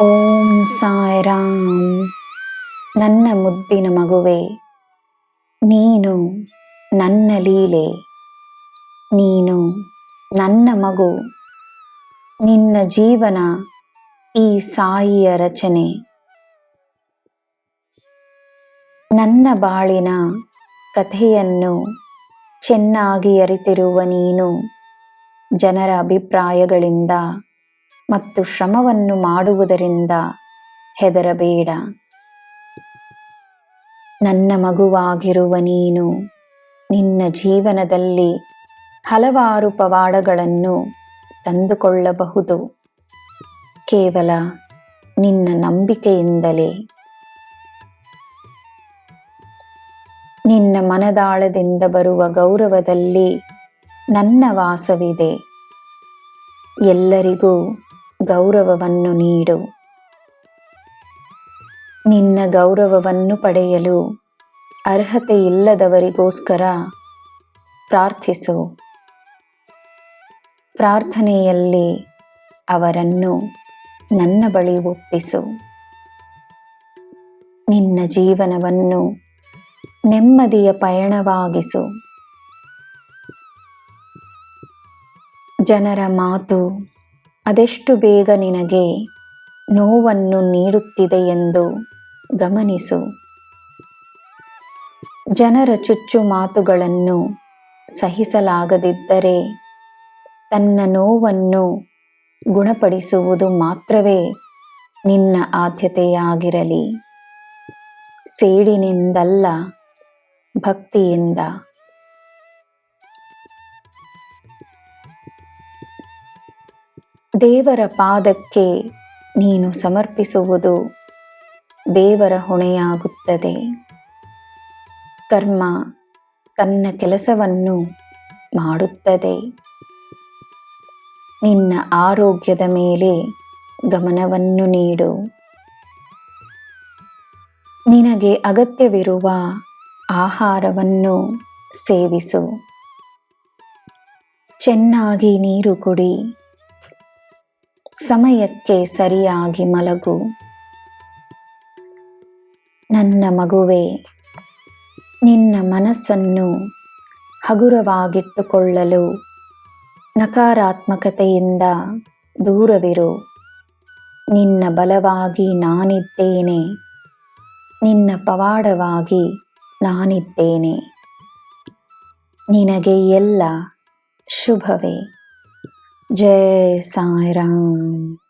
ಓಂ ಸಾಯಿರಾಮ್ ನನ್ನ ಮುದ್ದಿನ ಮಗುವೆ, ನೀನು ನನ್ನ ಲೀಲೆ, ನೀನು ನನ್ನ ಮಗು. ನಿನ್ನ ಜೀವನ ಈ ಸಾಯಿಯ ರಚನೆ. ನನ್ನ ಬಾಳಿನ ಕಥೆಯನ್ನು ಚೆನ್ನಾಗಿ ಅರಿತಿರುವ ನೀನು ಜನರ ಅಭಿಪ್ರಾಯಗಳಿಂದ ಮತ್ತು ಶ್ರಮವನ್ನು ಮಾಡುವುದರಿಂದ ಹೆದರಬೇಡ. ನನ್ನ ಮಗುವಾಗಿರುವ ನೀನು ನಿನ್ನ ಜೀವನದಲ್ಲಿ ಹಲವಾರು ಪವಾಡಗಳನ್ನು ತಂದುಕೊಳ್ಳಬಹುದು. ಕೇವಲ ನಿನ್ನ ನಂಬಿಕೆಯಿಂದಲೇ. ನಿನ್ನ ಮನದಾಳದಿಂದ ಬರುವ ಗೌರವದಲ್ಲಿ ನನ್ನ ವಾಸವಿದೆ. ಎಲ್ಲರಿಗೂ ಗೌರವವನ್ನು ನೀಡು. ನಿನ್ನ ಗೌರವವನ್ನು ಪಡೆಯಲು ಅರ್ಹತೆ ಇಲ್ಲದವರಿಗೋಸ್ಕರ ಪ್ರಾರ್ಥಿಸು. ಪ್ರಾರ್ಥನೆಯಲ್ಲಿ ಅವರನ್ನು ನನ್ನ ಬಳಿ ಒಪ್ಪಿಸು. ನಿನ್ನ ಜೀವನವನ್ನು ನೆಮ್ಮದಿಯ ಪಯಣವಾಗಿಸು. ಜನರ ಮಾತು ಅದೆಷ್ಟು ಬೇಗ ನಿನಗೆ ನೋವನ್ನು ನೀಡುತ್ತಿದೆ ಎಂದು ಗಮನಿಸು. ಜನರ ಚುಚ್ಚು ಮಾತುಗಳನ್ನು ಸಹಿಸಲಾಗದಿದ್ದರೆ ತನ್ನ ನೋವನ್ನು ಗುಣಪಡಿಸುವುದು ಮಾತ್ರವೇ ನಿನ್ನ ಆದ್ಯತೆಯಾಗಿರಲಿ. ಸೇಡಿನಿಂದಲ್ಲ, ಭಕ್ತಿಯಿಂದ. ದೇವರ ಪಾದಕ್ಕೆ ನೀನು ಸಮರ್ಪಿಸುವುದು ದೇವರ ಹೊಣೆಯಾಗುತ್ತದೆ. ಕರ್ಮ ತನ್ನ ಕೆಲಸವನ್ನು ಮಾಡುತ್ತದೆ. ನಿನ್ನ ಆರೋಗ್ಯದ ಮೇಲೆ ಗಮನವನ್ನು ನೀಡು. ನಿನಗೆ ಅಗತ್ಯವಿರುವ ಆಹಾರವನ್ನು ಸೇವಿಸು. ಚೆನ್ನಾಗಿ ನೀರು ಕುಡಿ. ಸಮಯಕ್ಕೆ ಸರಿಯಾಗಿ ಮಲಗು. ನನ್ನ ಮಗುವೆ, ನಿನ್ನ ಮನಸ್ಸನ್ನು ಹಗುರವಾಗಿಟ್ಟುಕೊಳ್ಳಲು ನಕಾರಾತ್ಮಕತೆಯಿಂದ ದೂರವಿರು. ನಿನ್ನ ಬಲವಾಗಿ ನಾನಿದ್ದೇನೆ, ನಿನ್ನ ಪವಾಡವಾಗಿ ನಾನಿದ್ದೇನೆ. ನಿನಗೆ ಎಲ್ಲ ಶುಭವೇ. जय साईराम.